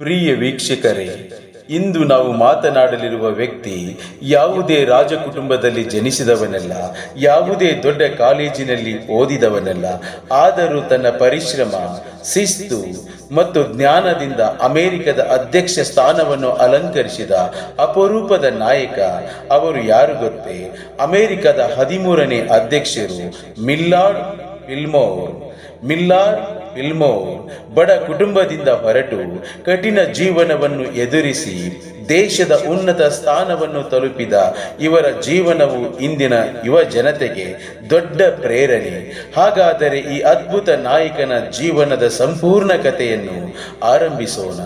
ಪ್ರಿಯ ವೀಕ್ಷಕರೇ, ಇಂದು ನಾವು ಮಾತನಾಡಲಿರುವ ವ್ಯಕ್ತಿ ಯಾವುದೇ ರಾಜಕುಟುಂಬದಲ್ಲಿ ಜನಿಸಿದವನಲ್ಲ, ಯಾವುದೇ ದೊಡ್ಡ ಕಾಲೇಜಿನಲ್ಲಿ ಓದಿದವನಲ್ಲ, ಆದರೂ ತನ್ನ ಪರಿಶ್ರಮ, ಶಿಸ್ತು ಮತ್ತು ಜ್ಞಾನದಿಂದ ಅಮೆರಿಕದ ಅಧ್ಯಕ್ಷ ಸ್ಥಾನವನ್ನು ಅಲಂಕರಿಸಿದ ಅಪರೂಪದ ನಾಯಕ ಅವರು ಯಾರು ಗೊತ್ತೇ? ಅಮೆರಿಕದ ಹದಿಮೂರನೇ ಅಧ್ಯಕ್ಷರು ಮಿಲ್ಲಾರ್ಡ್ ಫಿಲ್ಮೋರ್ ಮಿಲ್ಲಾರ್ ಇಲ್ಮೋ, ಬಡ ಕುಟುಂಬದಿಂದ ಹೊರಟು ಕಠಿಣ ಜೀವನವನ್ನು ಎದುರಿಸಿ ದೇಶದ ಉನ್ನತ ಸ್ಥಾನವನ್ನು ತಲುಪಿದ ಇವರ ಜೀವನವು ಇಂದಿನ ಯುವ ಜನತೆಗೆ ದೊಡ್ಡ ಪ್ರೇರಣೆ. ಹಾಗಾದರೆ ಈ ಅದ್ಭುತ ನಾಯಕನ ಜೀವನದ ಸಂಪೂರ್ಣ ಕಥೆಯನ್ನು ಆರಂಭಿಸೋಣ.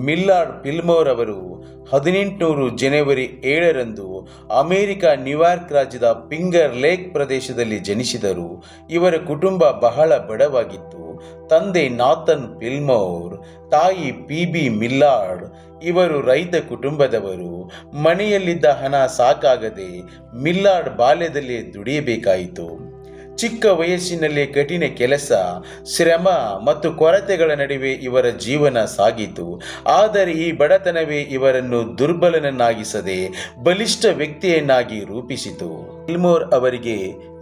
ಮಿಲ್ಲಾರ್ಡ್ ಫಿಲ್ಮೋರ್ ಅವರು ಹದಿನೆಂಟುನೂರು ಜನವರಿ ಏಳರಂದು ಅಮೆರಿಕ ನ್ಯೂಯಾರ್ಕ್ ರಾಜ್ಯದ ಪಿಂಗರ್ ಲೇಕ್ ಪ್ರದೇಶದಲ್ಲಿ ಜನಿಸಿದರು. ಇವರ ಕುಟುಂಬ ಬಹಳ ಬಡವಾಗಿತ್ತು. ತಂದೆ ನಾಥನ್ ಫಿಲ್ಮೋರ್, ತಾಯಿ ಪಿ ಬಿ ಮಿಲ್ಲಾರ್ಡ್, ಇವರು ರೈತ ಕುಟುಂಬದವರು. ಮನೆಯಲ್ಲಿದ್ದ ಹಣ ಸಾಕಾಗದೆ ಮಿಲ್ಲಾರ್ಡ್ ಬಾಲ್ಯದಲ್ಲಿ ದುಡಿಯಬೇಕಾಯಿತು. ಚಿಕ್ಕ ವಯಸ್ಸಿನಲ್ಲೇ ಕಠಿಣ ಕೆಲಸ, ಶ್ರಮ ಮತ್ತು ಕೊರತೆಗಳ ನಡುವೆ ಇವರ ಜೀವನ ಸಾಗಿತು. ಆದರೆ ಈ ಬಡತನವೇ ಇವರನ್ನು ದುರ್ಬಲನನ್ನಾಗಿಸದೆ ಬಲಿಷ್ಠ ವ್ಯಕ್ತಿಯನ್ನಾಗಿ ರೂಪಿಸಿತು. ಇಲ್ಮೋರ್ ಅವರಿಗೆ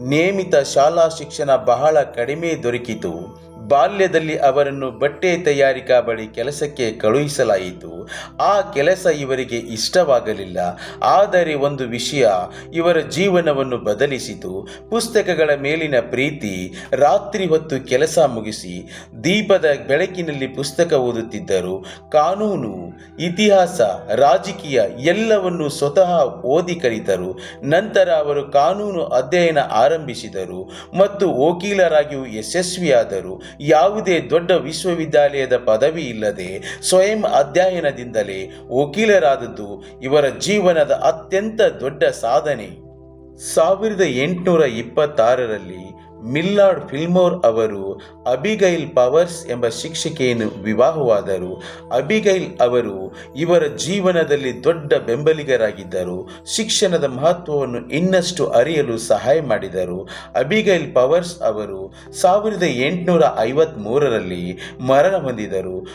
ನಿಯಮಿತ ಶಾಲಾ ಶಿಕ್ಷಣ ಬಹಳ ಕಡಿಮೆ ದೊರಕಿತು. ಬಾಲ್ಯದಲ್ಲಿ ಅವರನ್ನು ಬಟ್ಟೆ ತಯಾರಿಕಾ ಬಳಿ ಕೆಲಸಕ್ಕೆ ಕಳುಹಿಸಲಾಯಿತು. ಆ ಕೆಲಸ ಇವರಿಗೆ ಇಷ್ಟವಾಗಲಿಲ್ಲ. ಆದರೆ ಒಂದು ವಿಷಯ ಇವರ ಜೀವನವನ್ನು ಬದಲಿಸಿತು. ಪುಸ್ತಕಗಳ ಮೇಲಿನ ಪ್ರೀತಿ, ರಾತ್ರಿ ಹೊತ್ತು ಕೆಲಸ ಮುಗಿಸಿ ದೀಪದ ಬೆಳಕಿನಲ್ಲಿ ಪುಸ್ತಕ ಓದುತ್ತಿದ್ದರು. ಕಾನೂನು, ಇತಿಹಾಸ, ರಾಜಕೀಯ ಎಲ್ಲವನ್ನು ಸ್ವತಃ ಓದಿ ಕಲಿತರು. ನಂತರ ಅವರು ಕಾನೂನು ಅಧ್ಯಯನ ಆರಂಭಿಸಿದರು ಮತ್ತು ವಕೀಲರಾಗಿಯೂ ಯಶಸ್ವಿಯಾದರು. ಯಾವುದೇ ದೊಡ್ಡ ವಿಶ್ವವಿದ್ಯಾಲಯದ ಪದವಿ ಇಲ್ಲದೆ ಸ್ವಯಂ ಅಧ್ಯಯನದಿಂದಲೇ ವಕೀಲರಾದದ್ದು ಇವರ ಜೀವನದ ಅತ್ಯಂತ ದೊಡ್ಡ ಸಾಧನೆ. ಸಾವಿರದ ಎಂಟುನೂರ ಇಪ್ಪತ್ತಾರರಲ್ಲಿ ಮಿಲ್ಲಾರ್ಡ್ ಫಿಲ್ಮೋರ್ ಅವರು ಅಬಿಗೈಲ್ ಪವರ್ಸ್ ಎಂಬ ಶಿಕ್ಷಕಿಯನ್ನು ವಿವಾಹವಾದರು. ಅಬಿಗೈಲ್ ಅವರು ಇವರ ಜೀವನದಲ್ಲಿ ದೊಡ್ಡ ಬೆಂಬಲಿಗರಾಗಿದ್ದರು. ಶಿಕ್ಷಣದ ಮಹತ್ವವನ್ನು ಇನ್ನಷ್ಟು ಅರಿಯಲು ಸಹಾಯ ಮಾಡಿದರು. ಅಬಿಗೈಲ್ ಪವರ್ಸ್ ಅವರು ಸಾವಿರದ ಎಂಟುನೂರ ಐವತ್ತ್ಮೂರರಲ್ಲಿ ಮರಣ ಹೊಂದಿದರು.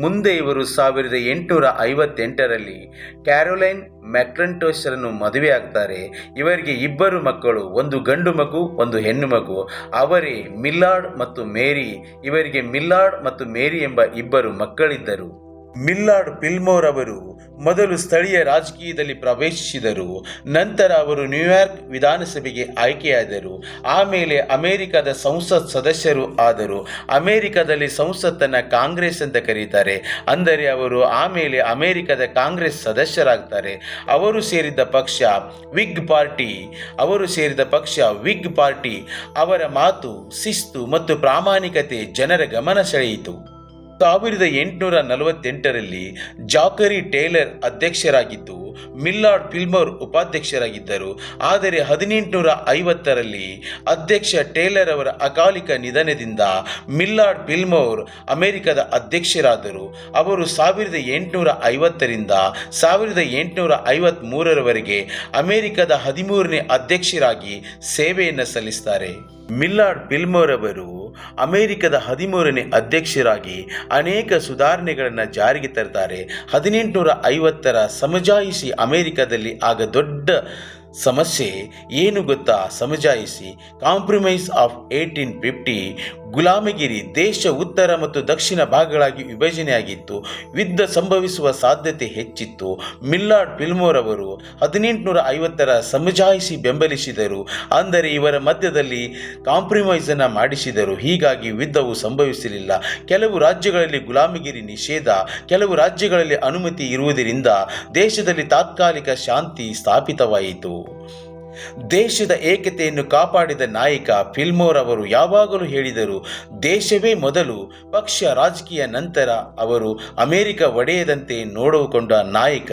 ಮುಂದೆ ಇವರು ಸಾವಿರದ ಎಂಟುನೂರ ಐವತ್ತೆಂಟರಲ್ಲಿ ಕ್ಯಾರೋಲೈನ್ ಮ್ಯಾಕ್ರಂಟೋಸರನ್ನು ಮದುವೆಯಾಗ್ತಾರೆ. ಇವರಿಗೆ ಇಬ್ಬರು ಮಕ್ಕಳು, ಒಂದು ಗಂಡು ಮಗು, ಒಂದು ಹೆಣ್ಣು ಮಗು. ಅವರೇ ಮಿಲ್ಲಾರ್ಡ್ ಮತ್ತು ಮೇರಿ. ಇವರಿಗೆ ಮಿಲ್ಲಾರ್ಡ್ ಮತ್ತು ಮೇರಿ ಎಂಬ ಇಬ್ಬರು ಮಕ್ಕಳಿದ್ದರು. ಮಿಲ್ಲಾರ್ಡ್ ಪಿಲ್ಮೋರ್ ಅವರು ಮೊದಲು ಸ್ಥಳೀಯ ರಾಜಕೀಯದಲ್ಲಿ ಪ್ರವೇಶಿಸಿದರು, ನಂತರ ಅವರು ನ್ಯೂಯಾರ್ಕ್ ವಿಧಾನಸಭೆಗೆ ಆಯ್ಕೆಯಾದರು, ಆಮೇಲೆ ಅಮೆರಿಕದ ಸಂಸತ್ ಸದಸ್ಯರು ಆದರು. ಅಮೆರಿಕದಲ್ಲಿ ಸಂಸತ್ತನ್ನು ಕಾಂಗ್ರೆಸ್ ಅಂತ ಕರೀತಾರೆ. ಅಂದರೆ ಅವರು ಆಮೇಲೆ ಅಮೆರಿಕದ ಕಾಂಗ್ರೆಸ್ ಸದಸ್ಯರಾಗ್ತಾರೆ. ಅವರು ಸೇರಿದ ಪಕ್ಷ ವಿಗ್ ಪಾರ್ಟಿ. ಅವರು ಸೇರಿದ ಪಕ್ಷ ವಿಗ್ ಪಾರ್ಟಿ. ಅವರ ಮಾತು, ಶಿಸ್ತು ಮತ್ತು ಪ್ರಾಮಾಣಿಕತೆ ಜನರ ಗಮನ ಸೆಳೆಯಿತು. ಸಾವಿರದ ಎಂಟುನೂರ ನಲವತ್ತೆಂಟರಲ್ಲಿ ಜಾಕರಿ ಟೇಲರ್ ಅಧ್ಯಕ್ಷರಾಗಿದ್ದು, ಮಿಲ್ಲಾರ್ಡ್ ಫಿಲ್ಮರ್ ಉಪಾಧ್ಯಕ್ಷರಾಗಿದ್ದರು. ಆದರೆ ಹದಿನೆಂಟುನೂರ ಐವತ್ತರಲ್ಲಿ ಅಧ್ಯಕ್ಷ ಟೇಲರ್ ಅವರ ಅಕಾಲಿಕ ನಿಧನದಿಂದ ಮಿಲ್ಲಾರ್ಡ್ ಫಿಲ್ಮೋರ್ ಅಮೆರಿಕದ ಅಧ್ಯಕ್ಷರಾದರು. ಅವರು ಸಾವಿರದ ಎಂಟುನೂರ ಐವತ್ತರಿಂದ ಸಾವಿರದ ಎಂಟುನೂರ ಐವತ್ತ್ಮೂರರವರೆಗೆ ಅಮೆರಿಕದ ಹದಿಮೂರನೇ ಅಧ್ಯಕ್ಷರಾಗಿ ಸೇವೆಯನ್ನು ಸಲ್ಲಿಸ್ತಾರೆ ಮಿಲ್ಲಾರ್ಡ್ ಫಿಲ್ಮೋರ್ ಅವರು ಅಮೆರಿಕದ ಹದಿಮೂರನೇ ಅಧ್ಯಕ್ಷರಾಗಿ ಅನೇಕ ಸುಧಾರಣೆಗಳನ್ನು ಜಾರಿಗೆ ತರ್ತಾರೆ. ಹದಿನೆಂಟುನೂರ ಐವತ್ತರ ಸಮಜಾಯಿಸಿ ಅಮೆರಿಕದಲ್ಲಿ ಆಗ ದೊಡ್ಡ ಸಮಸ್ಯೆ ಏನು ಗೊತ್ತಾ? ಸಮಜಾಯಿಸಿ ಕಾಂಪ್ರಮೈಸ್ ಆಫ್ ಏಯ್ಟೀನ್ ಫಿಫ್ಟಿ ಗುಲಾಮಗಿರಿ ದೇಶ ಉತ್ತರ ಮತ್ತು ದಕ್ಷಿಣ ಭಾಗಗಳಾಗಿ ವಿಭಜನೆಯಾಗಿತ್ತು. ಯುದ್ಧ ಸಂಭವಿಸುವ ಸಾಧ್ಯತೆ ಹೆಚ್ಚಿತ್ತು. ಮಿಲ್ಲಾರ್ಡ್ ಫಿಲ್ಮೋರ್ ಅವರು ಹದಿನೆಂಟುನೂರ ಐವತ್ತರ ಸಮಜಾಯಿಸಿ ಬೆಂಬಲಿಸಿದರು. ಅಂದರೆ ಇವರ ಮಧ್ಯದಲ್ಲಿ ಕಾಂಪ್ರಮೈಸನ್ನು ಮಾಡಿಸಿದರು. ಹೀಗಾಗಿ ಯುದ್ಧವು ಸಂಭವಿಸಲಿಲ್ಲ. ಕೆಲವು ರಾಜ್ಯಗಳಲ್ಲಿ ಗುಲಾಮಗಿರಿ ನಿಷೇಧ, ಕೆಲವು ರಾಜ್ಯಗಳಲ್ಲಿ ಅನುಮತಿ ಇರುವುದರಿಂದ ದೇಶದಲ್ಲಿ ತಾತ್ಕಾಲಿಕ ಶಾಂತಿ ಸ್ಥಾಪಿತವಾಯಿತು. ದೇಶದ ಏಕತೆಯನ್ನು ಕಾಪಾಡಿದ ನಾಯಕ ಫಿಲ್ಮೋರ್ ಅವರು ಯಾವಾಗಲೂ ಹೇಳಿದರು, ದೇಶವೇ ಮೊದಲು, ಪಕ್ಷ ರಾಜಕೀಯ ನಂತರ ಅವರು ಅಮೆರಿಕ ಒಡೆಯದಂತೆ ನೋಡಿಕೊಂಡ ನಾಯಕ.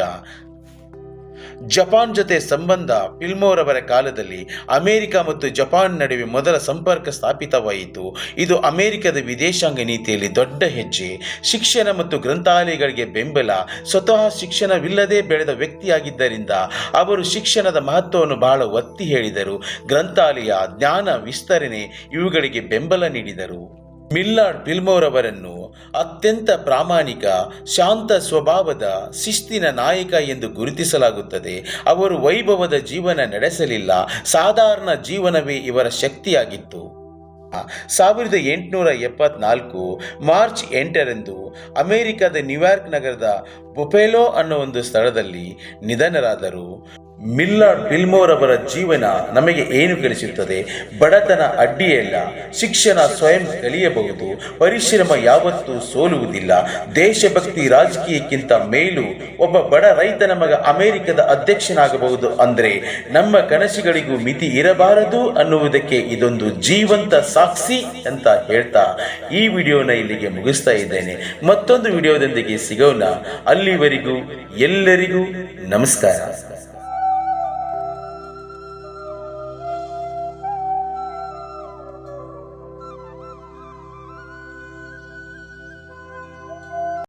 ಜಪಾನ್ ಜೊತೆ ಸಂಬಂಧ ಫಿಲ್ಮೋರ್ ಅವರ ಕಾಲದಲ್ಲಿ ಅಮೆರಿಕ ಮತ್ತು ಜಪಾನ್ ನಡುವೆ ಮೊದಲ ಸಂಪರ್ಕ ಸ್ಥಾಪಿತವಾಯಿತು. ಇದು ಅಮೆರಿಕದ ವಿದೇಶಾಂಗ ನೀತಿಯಲ್ಲಿ ದೊಡ್ಡ ಹೆಜ್ಜೆ. ಶಿಕ್ಷಣ ಮತ್ತು ಗ್ರಂಥಾಲಯಗಳಿಗೆ ಬೆಂಬಲ, ಸ್ವತಃ ಶಿಕ್ಷಣವಿಲ್ಲದೆ ಬೆಳೆದ ವ್ಯಕ್ತಿಯಾಗಿದ್ದರಿಂದ ಅವರು ಶಿಕ್ಷಣದ ಮಹತ್ವವನ್ನು ಬಹಳ ಒತ್ತಿ ಹೇಳಿದರು. ಗ್ರಂಥಾಲಯ, ಜ್ಞಾನ, ವಿಸ್ತರಣೆ ಇವುಗಳಿಗೆ ಬೆಂಬಲ ನೀಡಿದರು. ಮಿಲ್ಲಾರ್ಡ್ ಪಿಲ್ಮೋರ್ ಅವರನ್ನು ಅತ್ಯಂತ ಪ್ರಾಮಾಣಿಕ, ಶಾಂತ ಸ್ವಭಾವದ ಶಿಸ್ತಿನ ನಾಯಕ ಎಂದು ಗುರುತಿಸಲಾಗುತ್ತದೆ. ಅವರು ವೈಭವದ ಜೀವನ ನಡೆಸಲಿಲ್ಲ. ಸಾಧಾರಣ ಜೀವನವೇ ಇವರ ಶಕ್ತಿಯಾಗಿತ್ತು. ಸಾವಿರದ ಎಂಟುನೂರ ಎಪ್ಪತ್ನಾಲ್ಕು ಮಾರ್ಚ್ ಎಂಟರಂದು ಅಮೆರಿಕದ ನ್ಯೂಯಾರ್ಕ್ ನಗರದ ಬೊಪೆಲೋ ಅನ್ನೋ ಒಂದು ಸ್ಥಳದಲ್ಲಿ ನಿಧನರಾದರು. ಮಿಲ್ಲಾರ್ಡ್ ಪಿಲ್ಮೋರ್ ಅವರ ಜೀವನ ನಮಗೆ ಏನು ಕಲಿಸುತ್ತದೆ ಬಡತನ ಅಡ್ಡಿಯಲ್ಲ ಶಿಕ್ಷಣ ಸ್ವಯಂ ಕಲಿಯಬಹುದು. ಪರಿಶ್ರಮ ಯಾವತ್ತೂ ಸೋಲುವುದಿಲ್ಲ. ದೇಶಭಕ್ತಿ ರಾಜಕೀಯಕ್ಕಿಂತ ಮೇಲು ಒಬ್ಬ ಬಡ ರೈತನ ಮಗ ಅಮೆರಿಕದ ಅಧ್ಯಕ್ಷನಾಗಬಹುದು ಅಂದರೆ ನಮ್ಮ ಕನಸುಗಳಿಗೂ ಮಿತಿ ಇರಬಾರದು ಅನ್ನುವುದಕ್ಕೆ ಇದೊಂದು ಜೀವಂತ ಸಾಕ್ಷಿ ಅಂತ ಹೇಳ್ತಾ ಈ ವಿಡಿಯೋನ ಇಲ್ಲಿಗೆ ಮುಗಿಸ್ತಾ ಇದ್ದೇನೆ. ಮತ್ತೊಂದು ವಿಡಿಯೋದೊಂದಿಗೆ ಸಿಗೋಣ. ಅಲ್ಲಿವರೆಗೂ ಎಲ್ಲರಿಗೂ ನಮಸ್ಕಾರ.